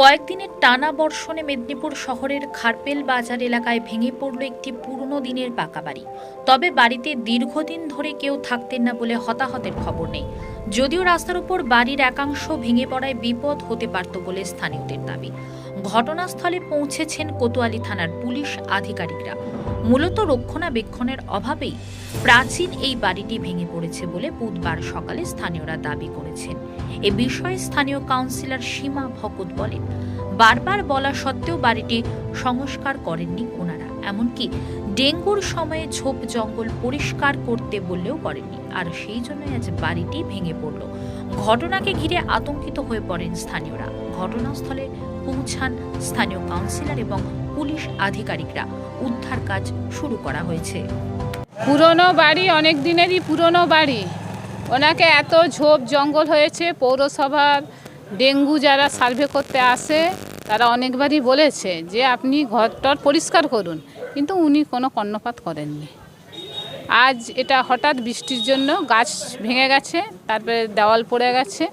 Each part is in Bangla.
কয়েকদিনের টানা বর্ষণে মেদিনীপুর শহরের খারপেল বাজার এলাকায় ভেঙে পড়ল একটি পুরনো দিনের পাকা বাড়ি। তবে বাড়িতে দীর্ঘদিন ধরে কেউ থাকতেন না বলে হতাহতের খবর নেই। যদিও রাস্তার উপর বাড়ির একাংশ ভেঙে পড়ায় বিপদ হতে পারত বলে স্থানীয়দের দাবি। ঘটনাস্থলে পৌঁছেছেন কোতোয়ালি থানার পুলিশ আধিকারিকরা। মূলত রক্ষণাবেক্ষণের অভাবেই প্রাচীন এই বাড়িটি ভেঙে পড়েছে বলে বুধবার সকালে স্থানীয়রা দাবি করেছেন। এ বিষয়ে স্থানীয় কাউন্সিলর সীমা ভকত বলেন, বারবার বলা সত্ত্বেও বাড়িটি সংস্কার করেননি ওনারা, এমনকি ডেঙ্গুর সময়ে ঝোপ জঙ্গল পরিষ্কার করতে বললেও করেননি। আর সেই জন্যই আজ বাড়িটি ভেঙে পড়ল। ঘটনাকে ঘিরে আতঙ্কিত হয়ে পড়েন স্থানীয়রা। ঘটনাস্থলে পৌঁছান স্থানীয় কাউন্সিলর এবং পুলিশ আধিকারিকরা। উদ্ধার কাজ শুরু করা হয়েছে। পুরনো বাড়ি, অনেক দিনেরই পুরনো বাড়ি। ওনাকে এত ঝোপ জঙ্গল হয়েছে, পৌরসভার ডেঙ্গু যারা সার্ভে করতে আসে, তারা অনেকবারই বলেছে যে আপনি ঘরটর পরিষ্কার করুন, কিন্তু উনি কোনো কর্ণপাত করেননি। আজ এটা হঠাৎ বৃষ্টির জন্য গাছ ভেঙে গেছে, তারপরে দেওয়াল পড়ে গেছে।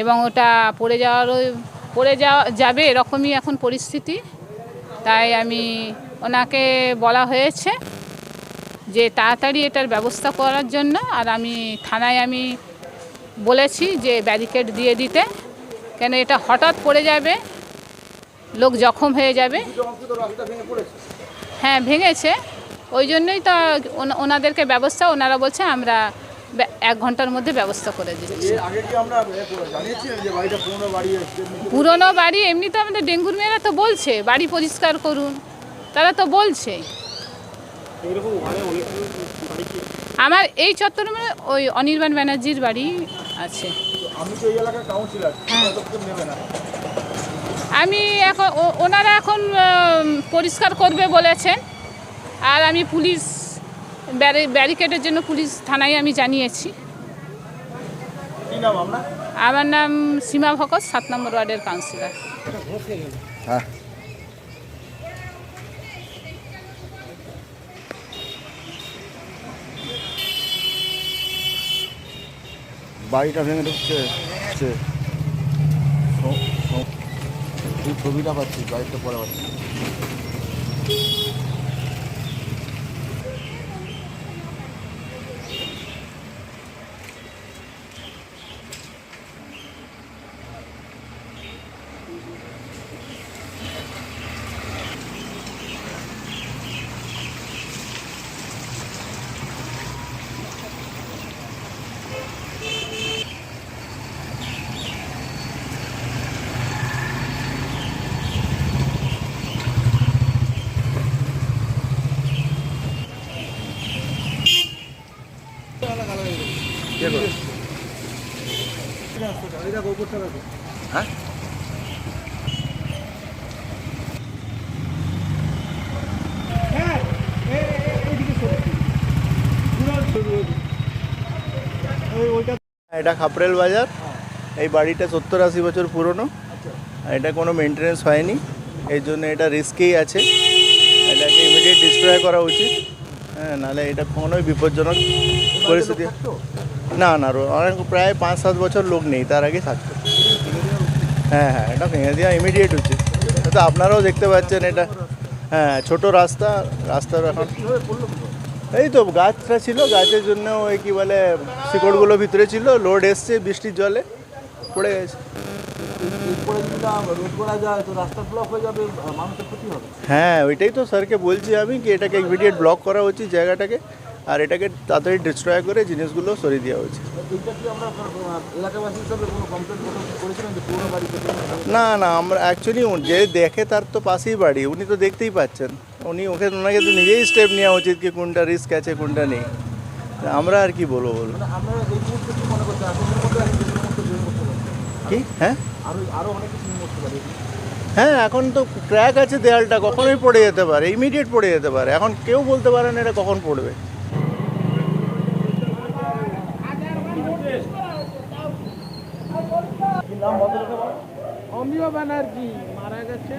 এবং ওটা পড়ে যাওয়ারও, পড়ে যাওয়া যাবে এরকমই এখন পরিস্থিতি। তাই আমি ওনাকে বলা হয়েছে যে তাড়াতাড়ি এটার ব্যবস্থা করার জন্য, আর আমি থানায় আমি বলেছি যে ব্যারিকেড দিয়ে দিতে। কেন এটা হঠাৎ পড়ে যাবে, লোক জখম হয়ে যাবে। হ্যাঁ ভেঙেছে। ওই জন্যই তো ওনাদেরকে ব্যবস্থা, ওনারা বলছে আমরা এক ঘণ্টার মধ্যে ব্যবস্থা করে দিচ্ছি পুরোনো বাড়ি এমনিতে আমাদের ডেঙ্গুর মেয়েরা তো বলছে বাড়ি পরিষ্কার করুন। তারা তো বলছে আমার এই চত্বরে ওই অনির্বাণ ব্যানার্জির বাড়ি আছে। আমি না। আমি এখন ওনারা এখন পরিষ্কার করবে বলেছেন। আর আমি পুলিশ ব্যারিকেডের জন্য পুলিশ থানায় আমি জানিয়েছি। কি নাম আপনার? আমার নাম সীমা ভকত সাত নম্বর ওয়ার্ডের কাউন্সিলর। হ্যাঁ। বাড়িটা ভেঙে ঢুকছে ছবিটা পাচ্ছি বাড়িটা পরে পাচ্ছি কে করে হ্যাঁ? এটা খাপরেল বাজার। এই বাড়িটা সত্তর আশি বছর পুরনো। এটা কোনো মেনটেনেন্স হয়নি। এই জন্য এটা রিস্কেই আছে। এটাকে ইমিডিয়েট ডিস্ট্রয় করা উচিত। হ্যাঁ নাহলে এটা কোনোই বিপজ্জনক পরিস্থিতি। না না রো- অনেক প্রায় পাঁচ সাত বছর লোক নেই তার আগে থাকতো। হ্যাঁ হ্যাঁ এটা ভেঙে দেওয়া ইমিডিয়েট উচিত তো আপনারাও দেখতে পাচ্ছেন এটা হ্যাঁ ছোট রাস্তা রাস্তার এখন এই তো গাছটা ছিল গাছের জন্য ওই কি বলে শিকড়গুলো ভিতরে ছিল লোড এসছে বৃষ্টির জলে পড়ে গেছে। হয়ে হ্যাঁ ওইটাই তো স্যারকে বলছি আমি কি এটাকে ইমিডিয়েট ব্লক করা উচিত জায়গাটাকে। আর এটাকে তাড়াতাড়ি ডিস্ট্রয় করে জিনিসগুলো সরিয়ে দেওয়া বাড়িতে না না আমরা অ্যাকচুয়ালি যে দেখে তার তো পাশেই বাড়ি উনি তো দেখতেই পাচ্ছেন। উনি ওকে ওনাকে তো নিজেই স্টেপ নেওয়া উচিত কি কোনটা রিস্ক আছে কোনটা নেই। আমরা আর কি বলব কি মনে কি হ্যাঁ? হ্যাঁ এখন তো ক্র্যাক আছে দেয়ালটা কখনোই পড়ে যেতে পারে ইমিডিয়েট পড়ে যেতে পারে। এখন কেউ বলতে পারে না এটা কখন পড়বে। অমিয় ব্যানার্জি মারা গেছে।